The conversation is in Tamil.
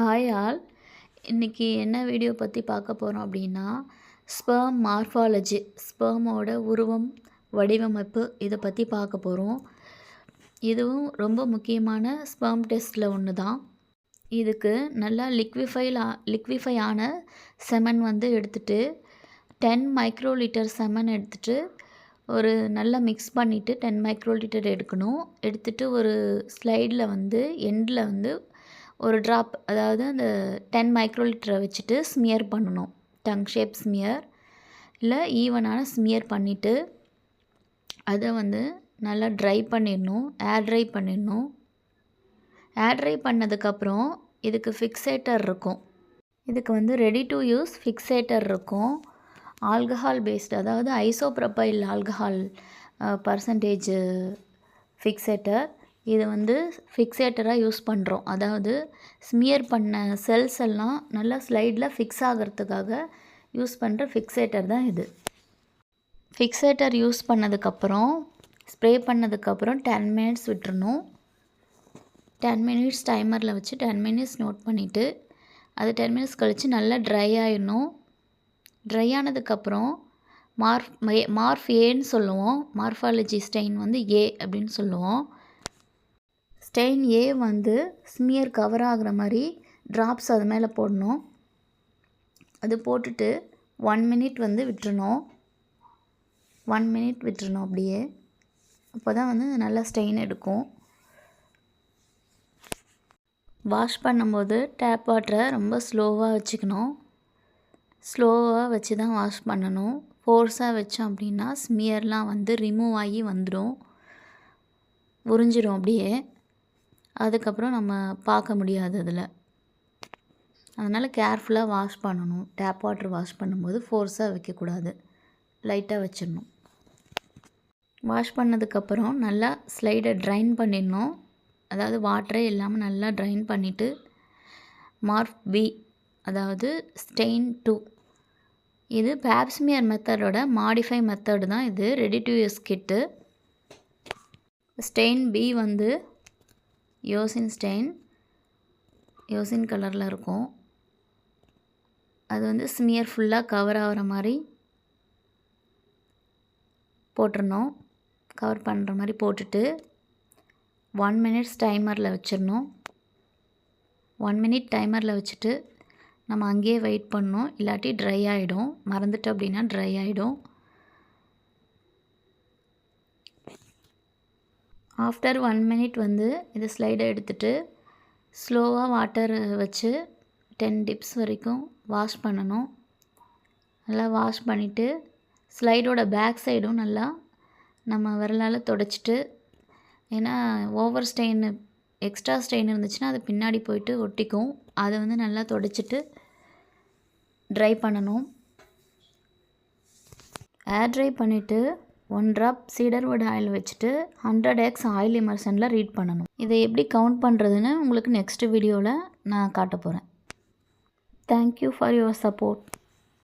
ஹாய் ஆல் இன்றைக்கி என்ன வீடியோ பற்றி பார்க்க போகிறோம் அப்படின்னா ஸ்பெர்ம் மார்ஃபாலஜி ஸ்பெர்மோட உருவம் வடிவமைப்பு இதை பற்றி பார்க்க போகிறோம் இதுவும் ரொம்ப முக்கியமான ஸ்பெர்ம் டெஸ்ட்டில் ஒன்று தான். இதுக்கு நல்லா லிக்விஃபைல் லிக்விஃபை ஆன செமன் வந்து எடுத்துகிட்டு டென் மைக்ரோ லிட்டர் செமன் எடுத்துகிட்டு ஒரு நல்லா மிக்ஸ் பண்ணிவிட்டு டென் மைக்ரோ லிட்டர் எடுக்கணும். எடுத்துகிட்டு ஒரு ஸ்லைடில் வந்து எண்டில் வந்து ஒரு ட்ராப் அதாவது அந்த டென் மைக்ரோ லிட்டரை வச்சுட்டு ஸ்மியர் பண்ணணும். டங் ஷேப் ஸ்மியர் இல்லை ஈவனான ஸ்மியர் பண்ணிவிட்டு அதை வந்து நல்லா ட்ரை பண்ணிடணும். ஏர் ட்ரை பண்ணிடணும். ஏர் ட்ரை பண்ணதுக்கப்புறம் இதுக்கு ஃபிக்ஸேட்டர் இருக்கும். இதுக்கு வந்து ரெடி டு யூஸ் ஃபிக்ஸேட்டர் இருக்கும். ஆல்கஹால் பேஸ்டு அதாவது ஐசோப்ரப்பைல் ஆல்கஹால் பர்சன்டேஜ் ஃபிக்ஸேட்டர் இது வந்து ஃபிக்ஸேட்டராக யூஸ் பண்ணுறோம் அதாவது ஸ்மியர் பண்ண செல்ஸ் எல்லாம் நல்லா ஸ்லைடில் ஃபிக்ஸ் ஆகிறதுக்காக யூஸ் பண்ணுற ஃபிக்ஸேட்டர் தான் இது. ஃபிக்ஸேட்டர் யூஸ் பண்ணதுக்கப்புறம் ஸ்ப்ரே பண்ணதுக்கப்புறம் டென் மினிட்ஸ் விட்டுறணும். டென் மினிட்ஸ் டைமரில் வச்சு டென் மினிட்ஸ் நோட் பண்ணிவிட்டு அது டென் மினிட்ஸ் கழித்து நல்லா ட்ரை ஆகிடணும் ட்ரை ஆனதுக்கப்புறம் மார்ஃப் மார்ஃப் ஏன்னு சொல்லுவோம். மார்ஃபாலஜி ஸ்டெயின் வந்து ஏ அப்படின்னு சொல்லுவோம். ஸ்டெயின் ஏ வந்து ஸ்மியர் கவர் ஆகிற மாதிரி ட்ராப்ஸ் அது மேலே போடணும். அது போட்டுட்டு ஒன் மினிட் வந்து விட்டுறணும். ஒன் மினிட் விட்டுறணும் அப்படியே. அப்போ தான் வந்து நல்லா ஸ்டெயின் எடுக்கும். வாஷ் பண்ணும்போது டேப் வாட்டரை ரொம்ப ஸ்லோவாக வச்சுக்கணும். ஸ்லோவாக வச்சு தான் வாஷ் பண்ணணும். ஃபோர்ஸாக வச்சோம் அப்படின்னா ஸ்மியர்லாம் வந்து ரிமூவ் ஆகி வந்துடும் உறிஞ்சிடும் அப்படியே. அதுக்கப்புறம் நம்ம பார்க்க முடியாது அதில். அதனால் கேர்ஃபுல்லாக வாஷ் பண்ணணும். டேப் வாட்டர் வாஷ் பண்ணும்போது ஃபோர்ஸாக வைக்கக்கூடாது. லைட்டாக வச்சிடணும். வாஷ் பண்ணதுக்கப்புறம் நல்லா ஸ்லைடை ட்ரைன் பண்ணிடணும். அதாவது வாட்டரே இல்லாமல் நல்லா ட்ரைன் பண்ணிவிட்டு மார்க் பி அதாவது ஸ்டெயின் டூ இது பேப்ஸ்மியர் மெத்தடோட மாடிஃபை மெத்தடு தான் இது. Ready to use kit stain B வந்து யோசின் ஸ்டெயின் யோசின் கலரில் இருக்கும். அது வந்து ஸ்மியர் ஃபுல்லாக கவர் ஆகிற மாதிரி போட்டுருணும் கவர் பண்ணுற மாதிரி போட்டுட்டு ஒன் மினிட்ஸ் டைமரில் வச்சிடணும். ஒன் மினிட் டைமரில் வச்சுட்டு நம்ம அங்கேயே வெயிட் பண்ணணும். இல்லாட்டி ட்ரை ஆகிடும் மறந்துட்டு அப்படின்னா ட்ரை ஆகிடும் ஆஃப்டர் ஒன் மினிட் வந்து இதை ஸ்லைடை எடுத்துகிட்டு ஸ்லோவாக வாட்டர் வச்சு டென் டிப்ஸ் வரைக்கும் வாஷ் பண்ணணும். நல்லா வாஷ் பண்ணிவிட்டு ஸ்லைடோட பேக் சைடும் நல்லா நம்ம விரலால் தொடச்சிட்டு ஏன்னா ஓவர் ஸ்டெயின் எக்ஸ்ட்ரா ஸ்டெயின் இருந்துச்சுன்னா அது பின்னாடி போயிட்டு ஒட்டிக்கும். அதை வந்து நல்லா தொடச்சிட்டு ட்ரை பண்ணணும். ஏர் ட்ரை பண்ணிவிட்டு ஒன் ட்ராப் சீடர்வுட் ஆயில் வச்சுட்டு ஹண்ட்ரட் எக்ஸ் ஆயில் இமர்சனில் ரீட் பண்ணணும். இதை எப்படி கவுண்ட் பண்ணுறதுன்னு உங்களுக்கு நெக்ஸ்ட் வீடியோவில் நான் காட்ட போகிறேன் தேங்க்யூ ஃபார் யுவர் சப்போர்ட்